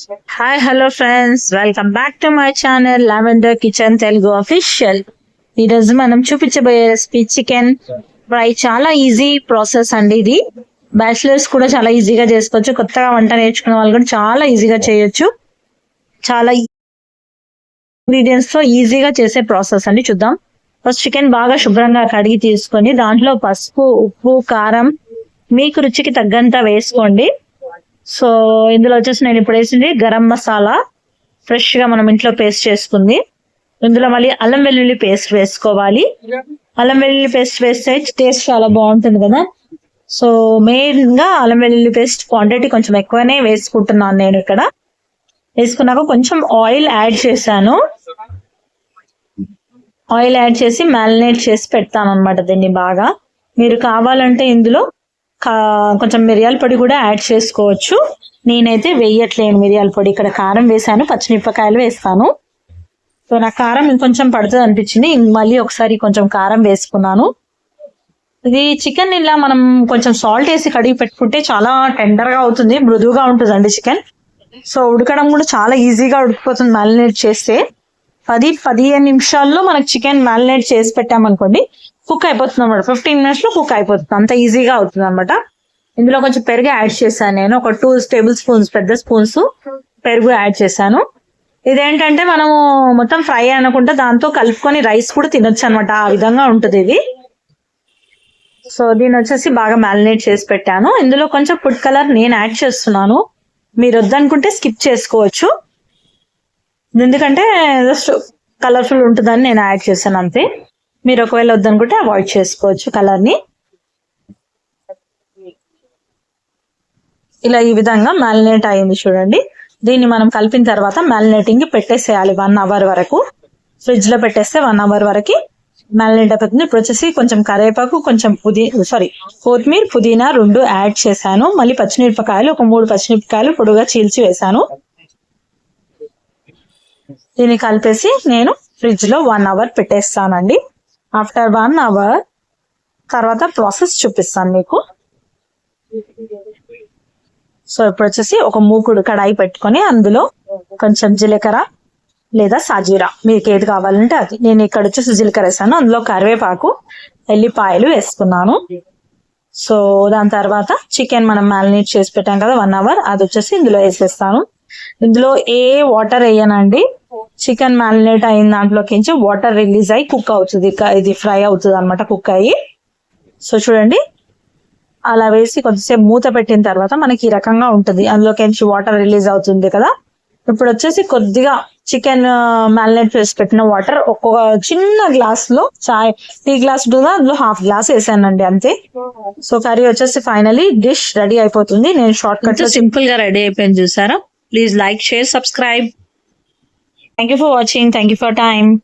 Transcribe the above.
Hi hello friends welcome back to my channel lavender kitchen Telugu official ఈరోజు మనం చూపించబోయే recipe chicken fry చాలా easy process అండి ఇది. బ్యాచిలర్స్ కూడా చాలా ఈజీగా చేసుకోవచ్చు. కొత్తగా వంట నేర్చుకున్న వాళ్ళు కూడా చాలా ఈజీగా చేయొచ్చు. చాలా ఇంగ్రీడియంట్స్తో ఈజీగా చేసే ప్రాసెస్ అండి. చూద్దాం. ఫస్ట్ చికెన్ బాగా శుభ్రంగా కడిగి తీసుకొని దాంట్లో పసుపు ఉప్పు కారం మీకు రుచికి తగ్గంత వేసుకోండి. సో ఇందులో వచ్చేసి నేను ఇప్పుడు వేసింది గరం మసాలా. ఫ్రెష్గా మనం ఇంట్లో పేస్ట్ చేసుకుంది. ఇందులో మళ్ళీ అల్లం వెల్లుల్లి పేస్ట్ వేసుకోవాలి. అల్లం వెల్లుల్లి పేస్ట్ వేస్తే టేస్ట్ చాలా బాగుంటుంది కదా. సో మెయిన్గా అల్లం వెల్లుల్లి పేస్ట్ క్వాంటిటీ కొంచెం ఎక్కువనే వేసుకుంటున్నాను నేను ఇక్కడ. వేసుకున్నాక కొంచెం ఆయిల్ యాడ్ చేశాను. ఆయిల్ యాడ్ చేసి మ్యారినేట్ చేసి పెడతాను అనమాట దీన్ని బాగా. మీరు కావాలంటే ఇందులో కొంచెం మిరియాల పొడి కూడా యాడ్ చేసుకోవచ్చు. నేనైతే వేయట్లేను మిరియాల పొడి. ఇక్కడ కారం వేసాను పచ్చిమిరపకాయలు వేస్తాను. సో నాకు కారం ఇంకొంచెం పడుతుంది అనిపించింది. మళ్ళీ ఒకసారి కొంచెం కారం వేసుకున్నాను. ఇది చికెన్ ఇలా మనం కొంచెం సాల్ట్ వేసి కడిగి పెట్టుకుంటే చాలా టెండర్గా అవుతుంది మృదువుగా ఉంటుందండి చికెన్. సో ఉడకడం కూడా చాలా ఈజీగా ఉడికిపోతుంది మ్యారినేట్ చేస్తే. పది పదిహేను నిమిషాల్లో మనకి చికెన్ మ్యారినేట్ చేసి పెట్టామనుకోండి కుక్ అయిపోతుంది అనమాట ఫిఫ్టీన్ మినిట్స్లో కుక్ అయిపోతుంది. అంత ఈజీగా అవుతుంది అనమాట ఇందులో కొంచెం పెరుగు యాడ్ చేశాను నేను. ఒక టూ టేబుల్ స్పూన్స్ పెద్ద స్పూన్స్ పెరుగు యాడ్ చేశాను. ఇదేంటంటే మనము మొత్తం ఫ్రై అనుకుంటే దాంతో కలుపుకొని రైస్ కూడా తినొచ్చు అనమాట ఆ విధంగా ఉంటుంది ఇది. సో దీని వచ్చేసి బాగా మ్యారినేట్ చేసి పెట్టాను. ఇందులో కొంచెం ఫుడ్ కలర్ నేను యాడ్ చేస్తున్నాను. మీరు వద్దనుకుంటే స్కిప్ చేసుకోవచ్చు. ఎందుకంటే జస్ట్ కలర్ఫుల్ ఉంటుందని నేను యాడ్ చేశాను అంతే. మీరు ఒకవేళ వద్దనుకుంటే అవాయిడ్ చేసుకోవచ్చు కలర్ని ఇలా ఈ విధంగా మ్యాలినేట్ అయింది చూడండి. దీన్ని మనం కలిపిన తర్వాత మ్యాలినేటింగ్ పెట్టేసేయాలి వన్ అవర్ వరకు. ఫ్రిడ్జ్లో పెట్టేస్తే వన్ అవర్ వరకు మ్యారినేట్ అయిపోతుంది. ఇప్పుడు వచ్చేసి కొంచెం కరివేపాకు కొంచెం పుదీ సారీ కొత్తిమీర పుదీనా రెండు యాడ్ చేశాను. మళ్ళీ పచ్చిమిరపకాయలు ఒక మూడు పచ్చిమిరపకాయలు పొడుగా చీల్చి వేశాను. దీన్ని కలిపేసి నేను ఫ్రిడ్జ్లో వన్ అవర్ పెట్టేస్తానండి. ఆఫ్టర్ వన్ అవర్ తర్వాత ప్రాసెస్ చూపిస్తాను మీకు సో ఇప్పుడు వచ్చేసి ఒక మూకుడు కడాయి పెట్టుకొని అందులో కొంచెం జీలకర్ర లేదా సాజీరా మీకు ఏది కావాలంటే అది. నేను ఇక్కడ వచ్చేసి జీలకర్ర వేసాను. అందులో కరివేపాకు ఎల్లిపాయలు వేసుకున్నాను. సో దాని తర్వాత చికెన్ మనం మ్యారినేట్ చేసి పెట్టాం కదా వన్ అవర్ అది వచ్చేసి ఇందులో వేసేస్తాను. ఇందులో ఏ వాటర్ వేయనండి. చికెన్ మ్యారినేట్ అయిన దాంట్లోకి వాటర్ రిలీజ్ అయ్యి కుక్ అవుతుంది. ఇది ఫ్రై అవుతుంది అనమాట కుక్ అయ్యి. సో చూడండి అలా వేసి కొంచెంసేపు మూత పెట్టిన తర్వాత మనకి ఈ రకంగా ఉంటుంది. అందులోకి వాటర్ రిలీజ్ అవుతుంది కదా. ఇప్పుడు వచ్చేసి కొద్దిగా చికెన్ మ్యారినేట్ చేసి పెట్టిన వాటర్ ఒక్కొక్క చిన్న గ్లాస్లో చాయ్ టీ గ్లాస్ ఉంటుంది అందులో హాఫ్ గ్లాస్ వేసానండి అంతే. సో కర్రీ వచ్చేసి ఫైనలీ డిష్ రెడీ అయిపోతుంది. నేను షార్ట్ కట్ సింపుల్గా రెడీ అయిపోయింది చూసారా? Please like share subscribe. Thank you for watching. Thank you for your time.